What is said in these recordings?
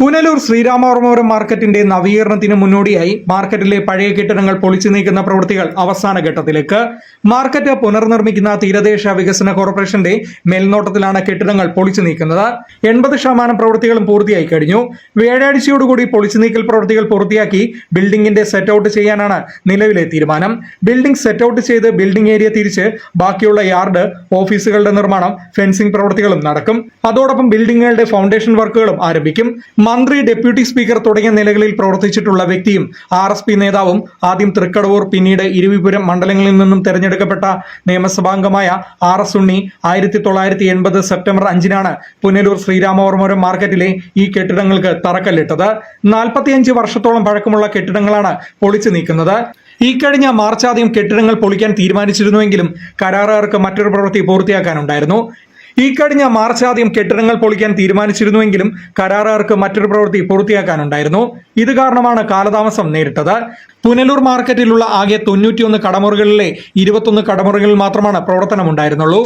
പുനലൂർ ശ്രീരാമവർമ്മപുരം മാർക്കറ്റിന്റെ നവീകരണത്തിന് മുന്നോടിയായി മാർക്കറ്റിലെ പഴയ കെട്ടിടങ്ങൾ പൊളിച്ചു നീക്കുന്ന പ്രവൃത്തികൾ അവസാന ഘട്ടത്തിലേക്ക്. മാർക്കറ്റ് പുനർനിർമ്മിക്കുന്ന തീരദേശ വികസന കോർപ്പറേഷന്റെ മേൽനോട്ടത്തിലാണ് കെട്ടിടങ്ങൾ പൊളിച്ചു നീക്കുന്നത്. എൺപത് ശതമാനം പ്രവൃത്തികളും പൂർത്തിയായി കഴിഞ്ഞു. വ്യാഴാഴ്ചയോടുകൂടി പൊളിച്ചു നീക്കൽ പ്രവൃത്തികൾ പൂർത്തിയാക്കി ബിൽഡിംഗിന്റെ സെറ്റ് ഔട്ട് ചെയ്യാനാണ് നിലവിലെ തീരുമാനം. ബിൽഡിംഗ് സെറ്റ് ഔട്ട് ചെയ്ത് ബിൽഡിംഗ് ഏരിയ തിരിച്ച് ബാക്കിയുള്ള യാർഡ് ഓഫീസുകളുടെ നിർമ്മാണം ഫെൻസിംഗ് പ്രവൃത്തികളും നടക്കും. അതോടൊപ്പം ബിൽഡിംഗുകളുടെ ഫൗണ്ടേഷൻ വർക്കുകളും ആരംഭിക്കും. മന്ത്രി ഡെപ്യൂട്ടി സ്പീക്കർ തുടങ്ങിയ നിലകളിൽ പ്രവർത്തിച്ചിട്ടുള്ള വ്യക്തിയും ആർ എസ് പി നേതാവും ആദ്യം തൃക്കടവൂർ പിന്നീട് ഇരുവിപുരം മണ്ഡലങ്ങളിൽ നിന്നും തെരഞ്ഞെടുക്കപ്പെട്ട നിയമസഭാംഗമായ ആർ എസ് ഉണ്ണി ആയിരത്തി തൊള്ളായിരത്തി എൺപത് സെപ്റ്റംബർ അഞ്ചിനാണ് പുനലൂർ ശ്രീരാമവർമ്മപുരം മാർക്കറ്റിലെ ഈ കെട്ടിടങ്ങൾക്ക് തറക്കല്ലിട്ടത്. നാൽപ്പത്തിയഞ്ച് വർഷത്തോളം പഴക്കമുള്ള കെട്ടിടങ്ങളാണ് പൊളിച്ചു നീക്കുന്നത്. ഈ കഴിഞ്ഞ മാർച്ച് ആദ്യം കെട്ടിടങ്ങൾ പൊളിക്കാൻ തീരുമാനിച്ചിരുന്നുവെങ്കിലും കരാറുകാർക്ക് മറ്റൊരു പ്രവൃത്തി പൂർത്തിയാക്കാനുണ്ടായിരുന്നു. ഈ കഴിഞ്ഞ മാർച്ച് ആദ്യം കെട്ടിടങ്ങൾ പൊളിക്കാൻ തീരുമാനിച്ചിരുന്നുവെങ്കിലും കരാറുകാർക്ക് മറ്റൊരു പ്രവൃത്തി പൂർത്തിയാക്കാനുണ്ടായിരുന്നു. ഇത് കാരണമാണ് കാലതാമസം നേരിട്ടത്. പുനലൂർ മാർക്കറ്റിലുള്ള ആകെ തൊണ്ണൂറ്റിയൊന്ന് കടമുറികളിലെ ഇരുപത്തൊന്ന് കടമുറികളിൽ മാത്രമാണ് പ്രവർത്തനമുണ്ടായിരുന്നുള്ളൂ.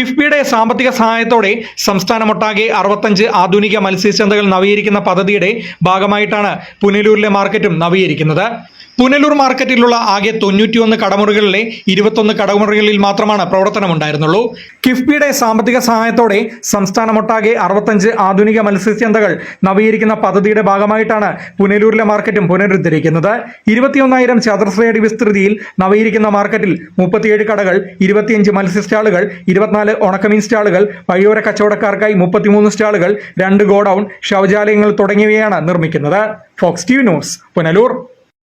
കിഫ്ബിയുടെ സാമ്പത്തിക സഹായത്തോടെ സംസ്ഥാനമൊട്ടാകെ അറുപത്തഞ്ച് ആധുനിക മത്സ്യചന്തകൾ നവീകരിക്കുന്ന പദ്ധതിയുടെ ഭാഗമായിട്ടാണ് പുനലൂരിലെ മാർക്കറ്റും നവീകരിക്കുന്നത്. പുനലൂർ മാർക്കറ്റിലുള്ള ആകെ തൊണ്ണൂറ്റിയൊന്ന് കടമുറികളിലെ ഇരുപത്തൊന്ന് കടമുറികളിൽ മാത്രമാണ് പ്രവർത്തനമുണ്ടായിരുന്നുള്ളൂ. കിഫ്ബിയുടെ സാമ്പത്തിക സഹായത്തോടെ സംസ്ഥാനമൊട്ടാകെ അറുപത്തഞ്ച് ആധുനിക മത്സ്യചന്തകൾ നവീകരിക്കുന്ന പദ്ധതിയുടെ ഭാഗമായിട്ടാണ് പുനലൂരിലെ മാർക്കറ്റും പുനരുദ്ധരിക്കുന്നത്. ഇരുപത്തിയൊന്നായിരം ചതുരശ്രയടി വിസ്തൃതിയിൽ നവീകരിക്കുന്ന മാർക്കറ്റിൽ മുപ്പത്തിയേഴ് കടകൾ ഇരുപത്തിയഞ്ച് മത്സ്യ സ്റ്റാളുകൾ ഇരുപത്തിനാല് ഉണക്കമീൻ സ്റ്റാളുകൾ വഴിയോര കച്ചവടക്കാർക്കായി മുപ്പത്തിമൂന്ന് സ്റ്റാളുകൾ രണ്ട് ഗോഡൌൺ ശൗചാലയങ്ങൾ തുടങ്ങിയവയാണ് നിർമ്മിക്കുന്നത്. Fox T news Punalur.